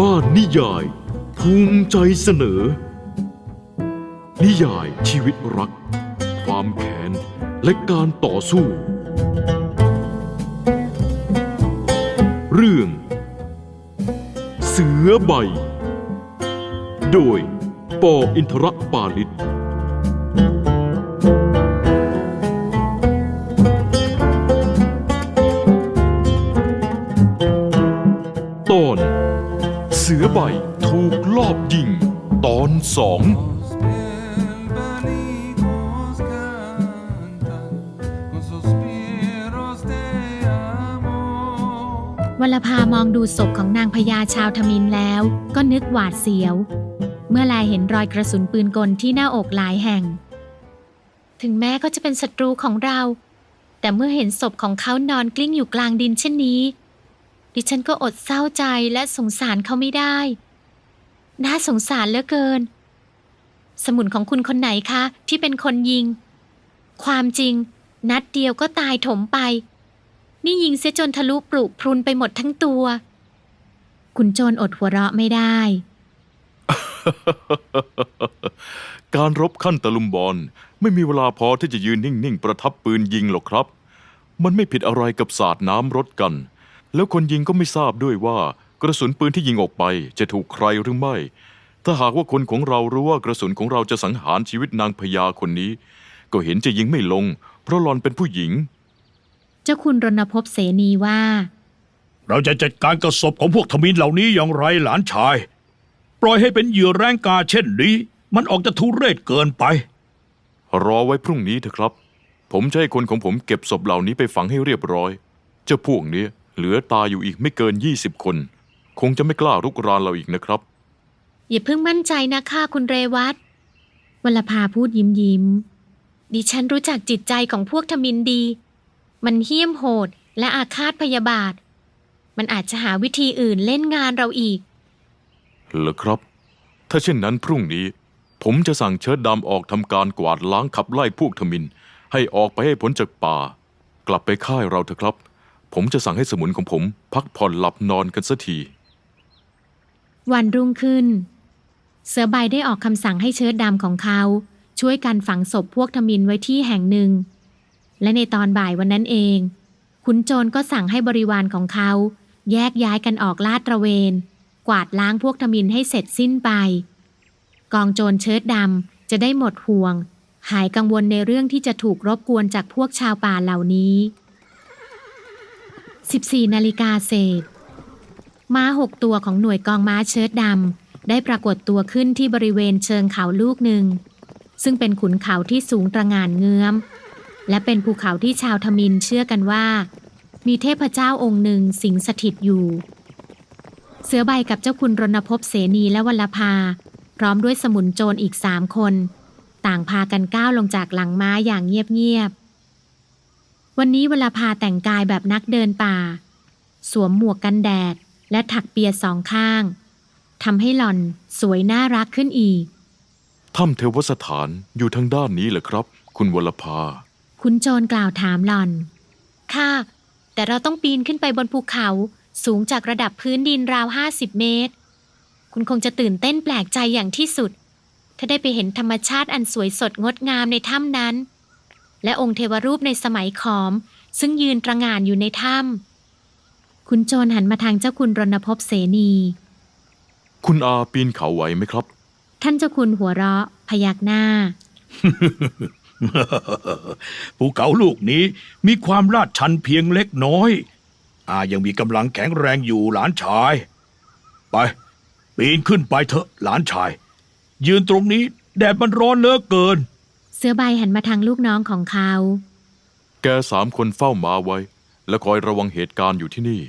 บ้านนิยาย ภูมิใจเสนอ นิยายชีวิตรัก ความแค้นและการต่อสู้ เรื่อง เสือใบ โดย ปออินทรปาลิตตอน เสือใบถูกลอบยิง ตอนสอง วลภามองดูศพของนางพญาชาวทมินแล้ว ก็นึกหวาดเสียว เมื่อแลเห็นรอยกระสุนปืนกลที่หน้าอกหลายแห่ง ถึงแม้ก็จะเป็นศัตรูของเรา แต่เมื่อเห็นศพของเขานอนกลิ้งอยู่กลางดินเช่นนี้ ดิฉันก็อดเศร้าใจและสงสารเขาไม่ได้ น่าสงสารเหลือเกิน สมุนของคุณคนไหนคะที่เป็นคนยิง ความจริง นัดเดียวก็ตายถมไป นี่ยิงเสียจนทะลุปลุกพรุนไปหมดทั้งตัว คุณโจรอดหัวเราะไม่ได้ การรบขั้นตะลุมบอลไม่มีเวลาพอที่จะยืนนิ่งๆ ประทับปืนยิงหรอกครับ มันไม่ผิดอะไรกับศาสาดน้ำรถกัน แล้วคนยิงก็ไม่ทราบด้วยว่ากระสุนปืนที่ยิงออกไปจะถูกใครหรือไม่ ถ้าหากว่าคนของเรารู้ว่ากระสุนของเราจะสังหารชีวิตนางพญาคนนี้ ก็เห็นจะยิงไม่ลง เพราะหลอนเป็นผู้หญิง เจ้าคุณรณพบเสนีว่า เราจะจัดการกับศพของพวกทมินเหล่านี้อย่างไรหลานชาย ปล่อยให้เป็นเหยื่อแรงกาเช่นนี้ มันออกจะทุเรศเกินไป รอไว้พรุ่งนี้เถอะครับ ผมจะให้คนของผมเก็บศพเหล่านี้ไปฝังให้เรียบร้อย เจ้าพวกนี้ เหลือตายอยู่อีกไม่เกิน 20 คน คงจะไม่กล้ารุกรานเราอีกนะครับ อย่าเพิ่งมั่นใจนะคะคุณเรวัตวลภาพูดยิ้มยิ้ม ดิฉันรู้จักจิตใจของพวกทมินดี มันเหี้ยมโหดและอาฆาตพยาบาท มันอาจจะหาวิธีอื่นเล่นงานเราอีก เหรอครับ ถ้าเช่นนั้นพรุ่งนี้ ผมจะสั่งเชิดดำออกทำการกวาดล้างขับไล่พวกทมิน ให้ออกไปให้พ้นจากป่า กลับไปค่ายเราเถอะครับ ผมจะสั่งให้สมุนของผม พักผ่อนหลับนอนกันสักที วันรุ่งขึ้น เสือใบได้ออกคำสั่งให้เชิดดำของเขา ช่วยกันฝังศพพวกทมินไว้ที่แห่งหนึ่ง และในตอนบ่ายวันนั้นเอง ขุนโจรก็สั่งให้บริวารของเขา แยกย้ายกันออกลาดตระเวน กวาดล้างพวกทมินให้เสร็จสิ้นไป กองโจรเชิดดำจะได้หมดห่วง หายกังวลในเรื่องที่จะถูกรบกวนจากพวกชาวป่าเหล่านี้ 14 นาฬิกาเศษ ม้าหกตัวของหน่วยกองม้าเชิดดำได้ปรากฏตัวขึ้นที่บริเวณเชิงเขาลูกหนึ่ง ซึ่งเป็นขุนเขาที่สูงตระงานเงื้อม และเป็นภูเขาที่ชาวทมินเชื่อกันว่า มีเทพเจ้าองค์หนึ่งสิงสถิตอยู่ เสือใบกับเจ้าคุณรณพเสนีและวัลภา พร้อมด้วยสมุนโจรอีกสามคน ต่างพากันก้าวลงจากหลังม้าอย่างเงียบๆ วันนี้วัลภาแต่งกายแบบนักเดินป่า สวมหมวกกันแดด และถักเปียสองข้างทำให้หล่อนสวยน่ารักขึ้นอีก ถ้ำเทวสถานอยู่ทางด้านนี้เหรอครับ คุณวรภา คุณโจรกล่าวถามหล่อน ค่ะ แต่เราต้องปีนขึ้นไปบนภูเขาสูงจากระดับพื้นดินราวห้าสิบเมตร คุณคงจะตื่นเต้นแปลกใจอย่างที่สุด ถ้าได้ไปเห็นธรรมชาติอันสวยสดงดงามในถ้ำนั้น และองค์เทวรูปในสมัยขอม ซึ่งยืนตระหง่านอยู่ในถ้ำคุณโจรหันมาทางเจ้าคุณรณพบเสนี คุณอาปีนเขาไหวไหมครับ ท่านเจ้าคุณหัวเราะ พยักหน้า ภูเขาลูกนี้มีความลาดชันเพียงเล็กน้อย อายังมีกำลังแข็งแรงอยู่หลานชาย ไป ปีนขึ้นไปเถอะหลานชาย ยืนตรงนี้แดดมันร้อนเหลือเกิน เสือใบหันมาทางลูกน้องของเขา แกสามคนเฝ้ามาไว้ และคอยระวังเหตุการณ์อยู่ที่นี่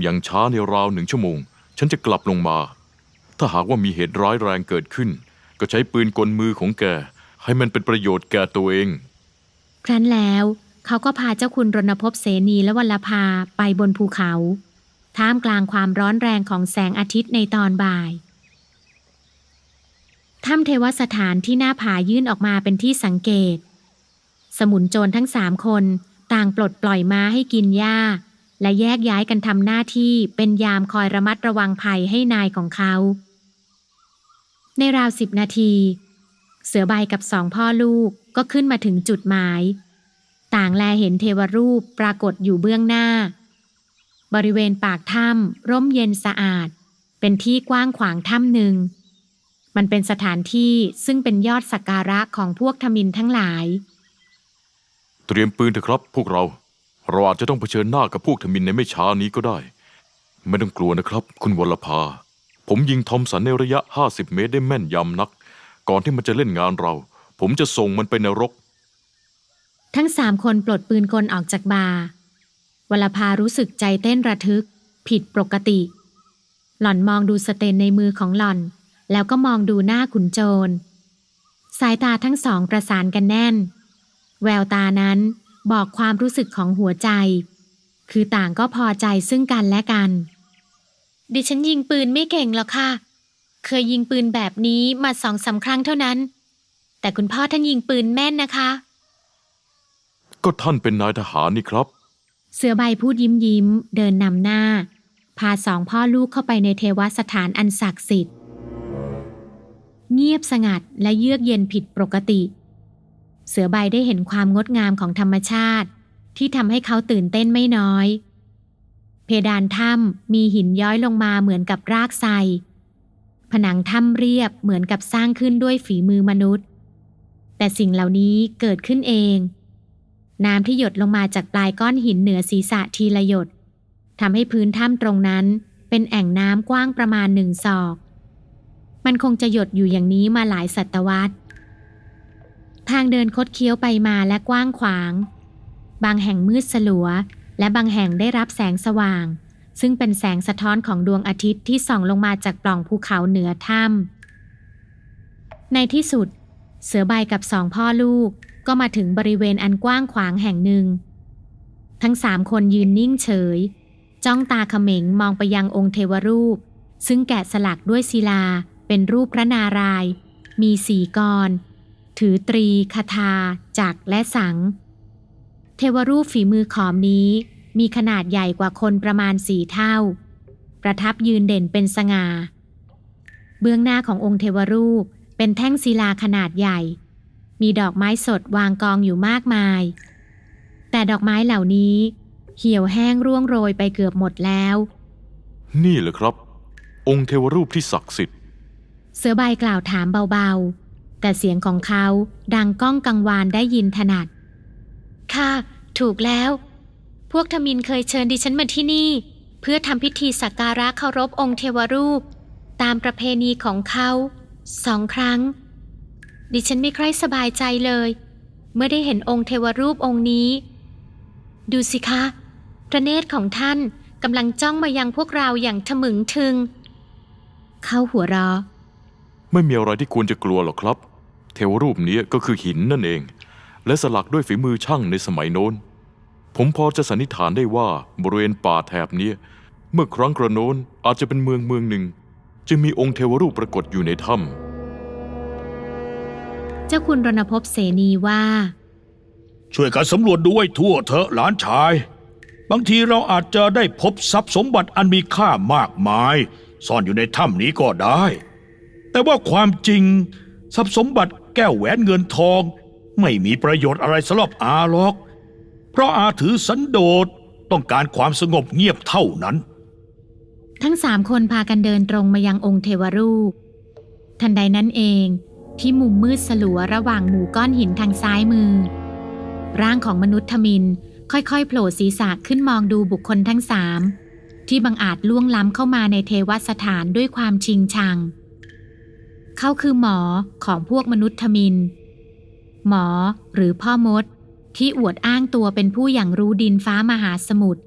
อย่างช้าในราวหนึ่งชั่วโมง ฉันจะกลับลงมา ถ้าหากว่ามีเหตุร้ายแรงเกิดขึ้น ก็ใช้ปืนกลมือของแก ให้มันเป็นประโยชน์แก่ตัวเอง ครั้นแล้วเขาก็พาเจ้าคุณรณพบเสนีและวัลภาไปบนภูเขา ท่ามกลางความร้อนแรงของแสงอาทิตย์ในตอนบ่าย ถ้ำเทวสถานที่หน้าผายื่นออกมาเป็นที่สังเกต สมุนโจรทั้งสามคนต่างปลดปล่อยม้าให้กินหญ้า และแยกย้ายกันทำหน้าที่เป็นยามคอยระมัดระวังภัยให้นายของเขา ในราวสิบนาที เสือใบกับสองพ่อลูกก็ขึ้นมาถึงจุดหมาย ต่างแลเห็นเทวรูปปรากฏอยู่เบื้องหน้า บริเวณปากถ้ำร่มเย็นสะอาด เป็นที่กว้างขวางถ้ำหนึ่ง มันเป็นสถานที่ซึ่งเป็นยอดสักการะของพวกทมินทั้งหลาย เตรียมปืนเถอะครับ พวกเรา เราอาจจะต้องเผชิญหน้ากับพวกทมินในไม่ช้านี้ก็ได้ ไม่ต้องกลัวนะครับ คุณวรภา ผมยิงทอมสันในระยะ 50 เมตรได้แม่นยำนัก ก่อนที่มันจะเล่นงานเรา ผมจะส่งมันไปนรก ทั้งสามคนปลดปืนกลออกจากบาร์วลภารู้สึกใจเต้นระทึก ผิดปกติ หล่อนมองดูสเตนในมือของหล่อน แล้วก็มองดูหน้าขุนโจร สายตาทั้งสองประสานกันแน่น แววตานั้นบอกความรู้สึกของหัวใจ คือต่างก็พอใจซึ่งกันและกัน ดิฉันยิงปืนไม่เก่งหรอกค่ะ เคยยิงปืนแบบนี้มาสองสาครั้งเท่านั้น แต่คุณพ่อท่านยิงปืนแม่นนะคะ ก็ท่านเป็นนายทหารนี่ครับ เสือใบพูดยิ้มยิ้มเดินนำหน้า พาสองพ่อลูกเข้าไปในเทวสถานอันศักดิ์สิทธิ์เงีย บสงัดและเยือกเย็นผิดปกติ เสือใบได้เห็นความงดงามของธรรมชาติ ที่ทำให้เขาตื่นเต้นไม่น้อย เพดานถ้ำมีหินย้อยลงมาเหมือนกับรากไทรผนังถ้ำเรียบเหมือนกับสร้างขึ้นด้วยฝีมือมนุษย์ แต่สิ่งเหล่านี้เกิดขึ้นเอง น้ำที่หยดลงมาจากปลายก้อนหินเหนือศีรษะทีละหยดทำให้พื้นถ้ำตรงนั้นเป็นแอ่งน้ำกว้างประมาณหนึ่งศอก มันคงจะหยดอยู่อย่างนี้มาหลายศตวรรษ ทางเดินคดเคี้ยวไปมาและกว้างขวาง บางแห่งมืดสลัว และบางแห่งได้รับแสงสว่าง ซึ่งเป็นแสงสะท้อนของดวงอาทิตย์ที่ส่องลงมาจากปล่องภูเขาเหนือถ้ำในที่สุด เสือใบกับสองพ่อลูกก็มาถึงบริเวณอันกว้างขวางแห่งหนึ่ง ทั้งสามคนยืนนิ่งเฉย จ้องตาเขม็งมองไปยังองค์เทวรูป ซึ่งแกะสลักด้วยศิลา เป็นรูปพระนารายณ์มีสีกร ถือตรีคาถาจักรและสัง เทวรูปฝีมือขอมนี้มีขนาดใหญ่กว่าคนประมาณสี่เท่า ประทับยืนเด่นเป็นสง่า เบื้องหน้าขององค์เทวรูปเป็นแท่งศิลาขนาดใหญ่ มีดอกไม้สดวางกองอยู่มากมาย แต่ดอกไม้เหล่านี้ เหี่ยวแห้งร่วงโรยไปเกือบหมดแล้ว นี่แหละครับ องค์เทวรูปที่ศักดิ์สิทธิ์ เสือใบกล่าวถามเบาๆ แต่เสียงของเขาดังก้องกังวานได้ยินถนัด ค่ะ ถูกแล้ว พวกทมินเคยเชิญดิฉันมาที่นี่ เพื่อทำพิธีสักการะเคารพองค์เทวรูป ตามประเพณีของเขาสองครั้ง ดิฉันไม่ค่อยสบายใจเลย เมื่อได้เห็นองค์เทวรูปองค์นี้ ดูสิคะพระเนตรของท่านกำลังจ้องมายังพวกเราอย่างทะมึงทึง เขาหัวเราะ ไม่มีอะไรที่ควรจะกลัวหรอกครับ เทวรูปนี้ก็คือหินนั่นเอง และสลักด้วยฝีมือช่างในสมัยโน้น ผมพอจะสันนิษฐานได้ว่าบริเวณป่าแถบเนี้ยเมื่อครั้งกระโน้นอาจจะเป็นเมืองเมืองหนึ่ง จึงมีองค์เทวรูปปรากฏอยู่ในถ้ำเจ้าคุณรณพบเสนีว่า ช่วยกันสำรวจดูให้ทั่วเถอะหลานชาย บางทีเราอาจจะได้พบทรัพย์สมบัติอันมีค่ามากมาย ซ่อนอยู่ในถ้ำนี้ก็ได้ แต่ว่าความจริง ทรัพย์สมบัติแก้วแหวนเงินทอง ไม่มีประโยชน์อะไรสำหรับอาหรอก เพราะอาถือสันโดษต้องการความสงบเงียบเท่านั้น ทั้งสามคนพากันเดินตรงมายังองค์เทวรูป ทันใดนั้นเอง ที่มุมมืดสลัวระหว่างหมู่ก้อนหินทางซ้ายมือ ร่างของมนุษย์ทมินค่อยๆโผล่ศีรษะขึ้นมองดูบุคคลทั้งสามที่บังอาจล่วงล้ำเข้ามาในเทวสถานด้วยความชิงชัง เขาคือหมอของพวกมนุษย์ทมิน หมอหรือพ่อมด ที่อวดอ้างตัวเป็นผู้อย่างรู้ดินฟ้ามหาสมุทร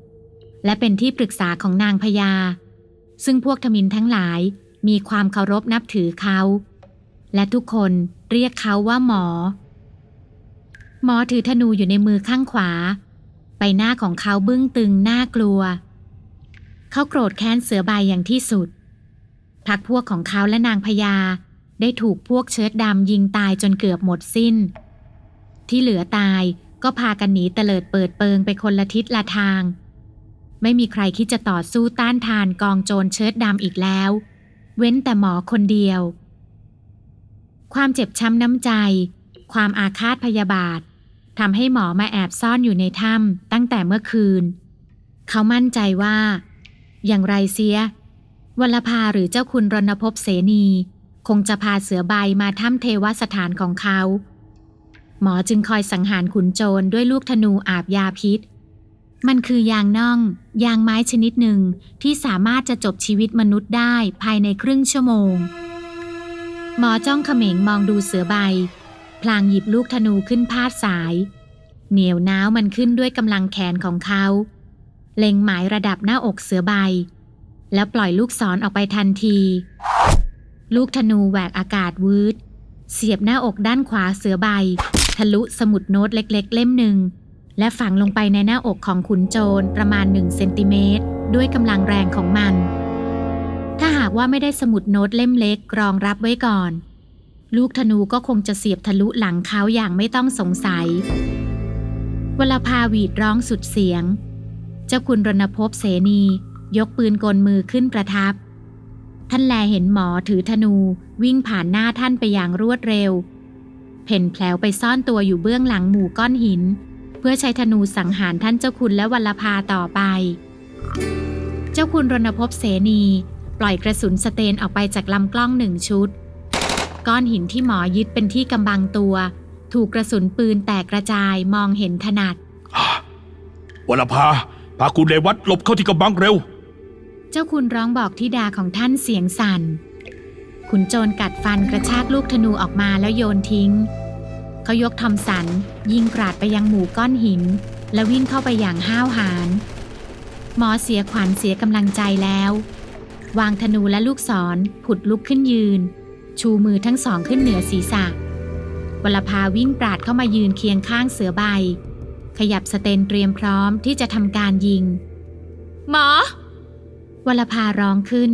และเป็นที่ปรึกษาของนางพญาซึ่งพวกทมินทั้งหลายมีความเคารพนับถือเขา และทุกคนเรียกเขาว่าหมอ หมอถือธนูอยู่ในมือข้างขวา ใบหน้าของเขาบึ้งตึงน่ากลัว เขาโกรธแค้นเสือใบอย่างที่สุดพักพวกของเขาและนางพญา ได้ถูกพวกเชิดดำยิงตายจนเกือบหมดสิ้น ที่เหลือตายก็พากันหนีเตลิดเปิดเปิงไปคนละทิศละทาง ไม่มีใครคิดจะต่อสู้ต้านทานกองโจรเชิดดำอีกแล้ว เว้นแต่หมอคนเดียว ความเจ็บช้ำน้ำใจ ความอาฆาตพยาบาททำให้หมอมาแอบซ่อนอยู่ในถ้ำตั้งแต่เมื่อคืน เขามั่นใจว่า อย่างไรเสียวลภาหรือเจ้าคุณรณพเสนี คงจะพาเสือใบมาถ้ำเทวสถานของเขา หมอจึงคอยสังหารขุนโจรด้วยลูกธนูอาบยาพิษ มันคือยางน่อง ยางไม้ชนิดหนึ่งที่สามารถจะจบชีวิตมนุษย์ได้ภายในครึ่งชั่วโมง หมอจ้องเขม็งมองดูเสือใบ พลางหยิบลูกธนูขึ้นพาดสาย เหนียวน้าวมันขึ้นด้วยกำลังแขนของเขา เล็งหมายระดับหน้าอกเสือใบ แล้วปล่อยลูกศรออกไปทันที ลูกธนูแหวกอากาศวืด เสียบหน้าอกด้านขวาเสือใบ ทะลุสมุดโน้ตเล็กๆ เล่มหนึ่ง และฝังลงไปในหน้าอกของขุนโจรประมาณหนึ่งเซนติเมตรด้วยกำลังแรงของมัน ถ้าหากว่าไม่ได้สมุดโน้ตเล่มเล็กรองรับไว้ก่อน ลูกธนูก็คงจะเสียบทะลุหลังเขาอย่างไม่ต้องสงสัยวลาภาวีดร้องสุดเสียง เจ้าคุณรณพบเสนี ยกปืนกลมือขึ้นประทับ ท่านแลเห็นหมอถือธนูวิ่งผ่านหน้าท่านไปอย่างรวดเร็ว เพ่นแผลวไปซ่อนตัวอยู่เบื้องหลังหมู่ก้อนหิน เพื่อใช้ธนูสังหารท่านเจ้าคุณและวัลภาต่อไป เจ้าคุณรณพเสนี ปล่อยกระสุนสเตนออกไปจากลำกล้องหนึ่งชุด ก้อนหินที่หมอยึดเป็นที่กำบังตัว ถูกกระสุนปืนแตกกระจายมองเห็นถนัดวัลภาพาคุณเลวัตหลบเข้าที่กำบังเร็ว เจ้าคุณร้องบอกทิดาของท่านเสียงสั่น ขุนโจรกัดฟันกระชากลูกธนูออกมาแล้วโยนทิ้ง เขายกทอมสัน ยิงกราดไปยังหมู่ก้อนหิน และวิ่งเข้าไปอย่างห้าวหาญ หมอเสียขวัญเสียกำลังใจแล้ว วางธนูและลูกศรผุดลุกขึ้นยืน ชูมือทั้งสองขึ้นเหนือศีรษะวลภาวิ่งปราดเข้ามายืนเคียงข้างเสือใบ ขยับสเตนเตรียมพร้อมที่จะทำการยิง หมอ วลภาร้องขึ้น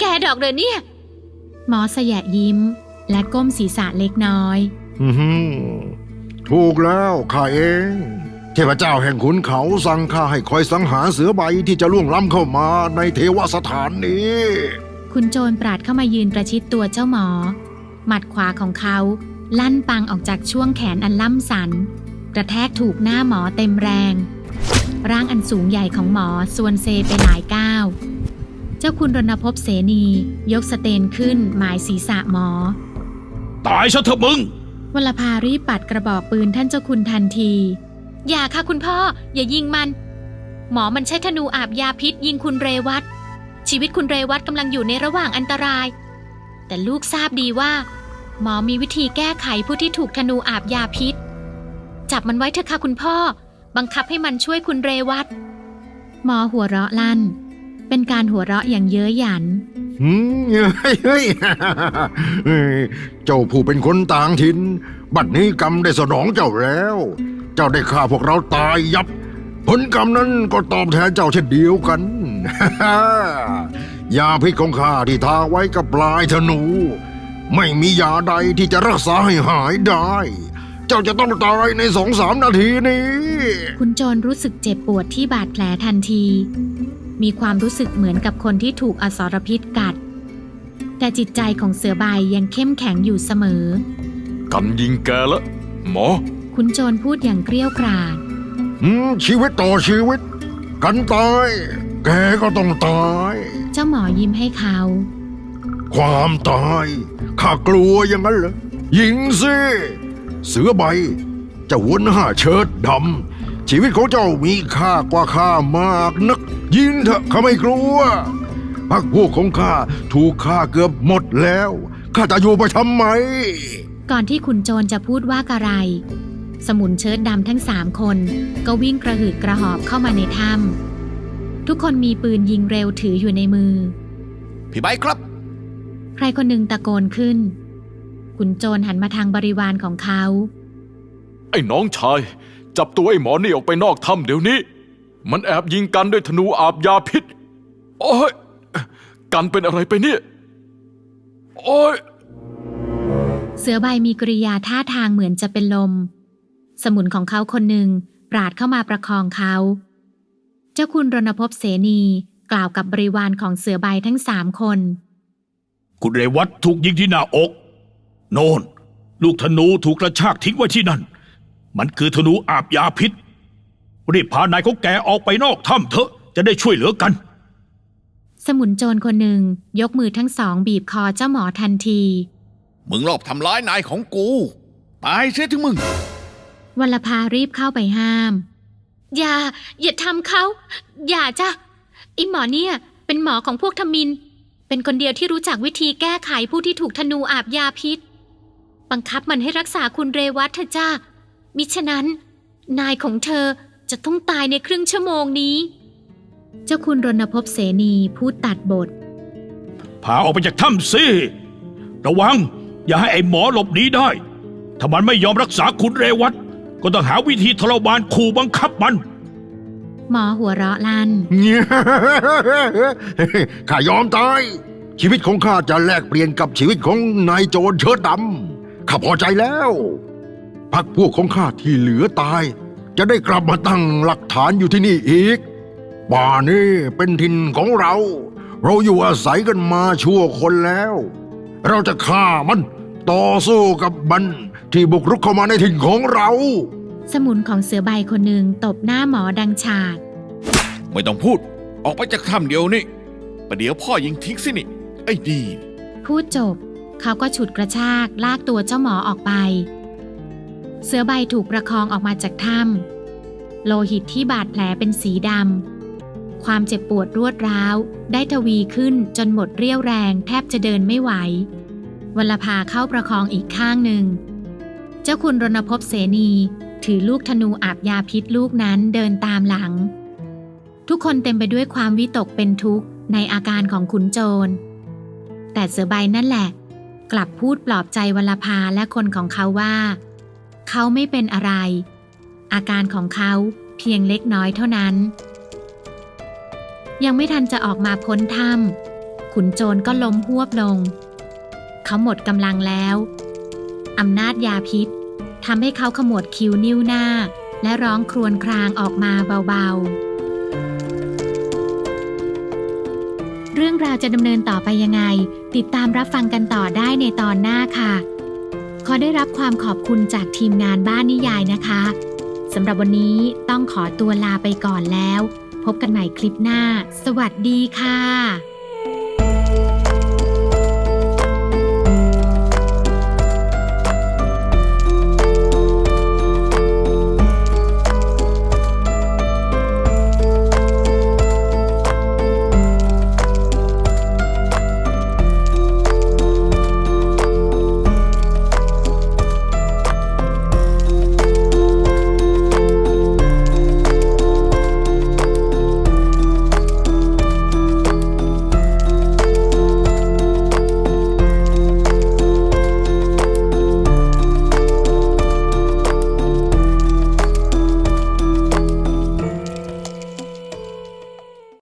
แกดอกเดอเนี่ย หมอสยะยิ้ม และก้มศีรษะเล็กน้อยอื้อหือถูกแล้วข้าเอง เทพเจ้าแห่งขุนเขาสั่งข้าให้คอยสังหารเสือใบที่จะล่วงล้ำเข้ามาในเทวสถานนี้ คุณโจรปราดเข้ามายืนประชิดตัวเจ้าหมอ หมัดขวาของเขาลั่นปังออกจากช่วงแขนอันล่ำสัน กระแทกถูกหน้าหมอเต็มแรง ร่างอันสูงใหญ่ของหมอส่วนเซไปหลายก้าวเจ้าคุณรณพบเสนี ยกสเตนขึ้นหมายศีรษะหมอ ตายซะเถอะมึงวลภารีบปัดกระบอกปืนท่านเจ้าคุณทันที อย่าค่ะคุณพ่อ อย่ายิงมัน หมอมันใช้ธนูอาบยาพิษยิงคุณเรวัตชีวิตคุณเรวัตกำลังอยู่ในระหว่างอันตราย แต่ลูกทราบดีว่า หมอมีวิธีแก้ไขผู้ที่ถูกธนูอาบยาพิษ จับมันไว้เถอะค่ะคุณพ่อ บังคับให้มันช่วยคุณเรวัตหมอหัวเราะลั่น เป็นการหัวเราะอย่างเย้ยหยันหืมเฮ้ยเฮ้ยเฮ้ยเจ้าผู้เป็นคนต่างถิ่นบัดนี้กรรมได้สนองเจ้าแล้ว เจ้าได้ฆ่าพวกเราตายยับ ผลกรรมนั้นก็ตอบแทนเจ้าเช่นเดียวกันยาพิษของข้าที่ทาไว้กับปลายธนู ไม่มียาใดที่จะรักษาให้หายได้ เจ้าจะต้องตายในสองสามนาทีนี้ คุณโจรรู้สึกเจ็บปวดที่บาดแผลทันที มีความรู้สึกเหมือนกับคนที่ถูกอสรพิษกัด แต่จิตใจของเสือใบยังเข้มแข็งอยู่เสมอ กันยิงแกละ หมอ คุณโจรพูดอย่างเกรี้ยวกราด อืมชีวิตต่อชีวิต กันตาย แกก็ต้องตาย เจ้าหมอยิ้มให้เขา ความตาย ข้ากลัวอย่างนั้นเหรอยิงสิ เสือใบ เจ้าหัวหน้าเชิดดำ ชีวิตของเจ้ามีค่ากว่าข้ามากนัก ยิงเถอะข้าไม่กลัวพักพวกของข้าถูกฆ่าเกือบหมดแล้วข้าจะอยู่ไปทำไม ก่อนที่ขุนโจรจะพูดว่ากะไร สมุนเชิดดำทั้งสามคน ก็วิ่งกระหืดกระหอบเข้ามาในถ้ำทุกคนมีปืนยิงเร็วถืออยู่ในมือ พี่ใบครับ ใครคนหนึ่งตะโกนขึ้น ขุนโจรหันมาทางบริวารของเขา ไอ้น้องชาย จับตัวไอ้หมอนี่ออกไปนอกถ้ำเดี๋ยวนี้ มันแอบยิงกันด้วยธนูอาบยาพิษ โอ้ยกันเป็นอะไรไปเนี่ย โอ้ยเสือใบมีกริยาท่าทางเหมือนจะเป็นลม สมุนของเขาคนหนึ่งปราดเข้ามาประคองเขา เจ้าคุณรณพบเสนีกล่าวกับบริวารของเสือใบทั้งสามคน คุณเรวัตถูกยิงที่หน้าอก โนนลูกธนูถูกกระชากทิ้งไว้ที่นั่น มันคือธนูอาบยาพิษ รีบพานายของแกออกไปนอกถ้ำเถอะ จะได้ช่วยเหลือกัน สมุนโจรคนหนึ่งยกมือทั้งสองบีบคอเจ้าหมอทันที มึงรอบทำร้ายนายของกู ตายเสียถึงมึง วัลภารีบเข้าไปห้าม อย่า อย่าทำเขา อย่าจ้ะไอหมอเนี่ย เป็นหมอของพวกทมิน เป็นคนเดียวที่รู้จักวิธีแก้ไขผู้ที่ถูกธนูอาบยาพิษ บังคับมันให้รักษาคุณเรวัตเถอะจ้า มิฉะนั้น นายของเธอจะต้องตายในครึ่งชั่วโมงนี้ เจ้าคุณรณพบเสนีพูดตัดบท พาออกไปจากถ้ำสิ ระวัง อย่าให้ไอ้หมอหลบหนีได้ ถ้ามันไม่ยอมรักษาคุณเรวัตก็ต้องหาวิธีทรมานขู่บังคับมัน หมอหัวเราะลั่นเนี่ยข้ายอมตาย ชีวิตของข้าจะแลกเปลี่ยนกับชีวิตของนายโจรเชิดดำ ข้าพอใจแล้วพักพวกของข้าที่เหลือตาย จะได้กลับมาตั้งหลักฐานอยู่ที่นี่อีกป่านี้เป็นถิ่นของเรา เราอยู่อาศัยกันมาชั่วคนแล้ว เราจะฆ่ามันต่อสู้กับมันที่บุกรุกเข้ามาในถิ่นของเรา สมุนของเสือใบคนหนึ่งตบหน้าหมอดังฉาดไม่ต้องพูด ออกไปจากถ้ำเดียวนี่ประเดี๋ยวพ่อยิงทิ้งสินี่ ไอ้ดี พูดจบ เขาก็ฉุดกระชากลากตัวเจ้าหมอออกไป เสือใบถูกประคองออกมาจากถ้ำโลหิตที่บาดแผลเป็นสีดำ ความเจ็บปวดรวดร้าว ได้ทวีขึ้นจนหมดเรี่ยวแรงแทบจะเดินไม่ไหววัลภาเข้าประคองอีกข้างหนึ่ง เจ้าคุณรณพบเสนี ถือลูกธนูอาบยาพิษลูกนั้นเดินตามหลัง ทุกคนเต็มไปด้วยความวิตกเป็นทุกข์ในอาการของขุนโจร แต่เสือใบนั่นแหละ กลับพูดปลอบใจวลภาและคนของเขาว่า เขาไม่เป็นอะไร อาการของเขาเพียงเล็กน้อยเท่านั้น ยังไม่ทันจะออกมาพ้นถ้ำขุนโจรก็ล้มหวบลง เขาหมดกำลังแล้วอำนาจยาพิษทำให้เขาขมวดคิ้วนิ้วหน้า และร้องครวญครางออกมาเบาๆ เรื่องราวจะดำเนินต่อไปยังไง ติดตามรับฟังกันต่อได้ในตอนหน้าค่ะ ขอได้รับความขอบคุณจากทีมงานบ้านนิยายนะคะสำหรับวันนี้ต้องขอตัวลาไปก่อนแล้ว พบกันใหม่คลิปหน้า สวัสดีค่ะ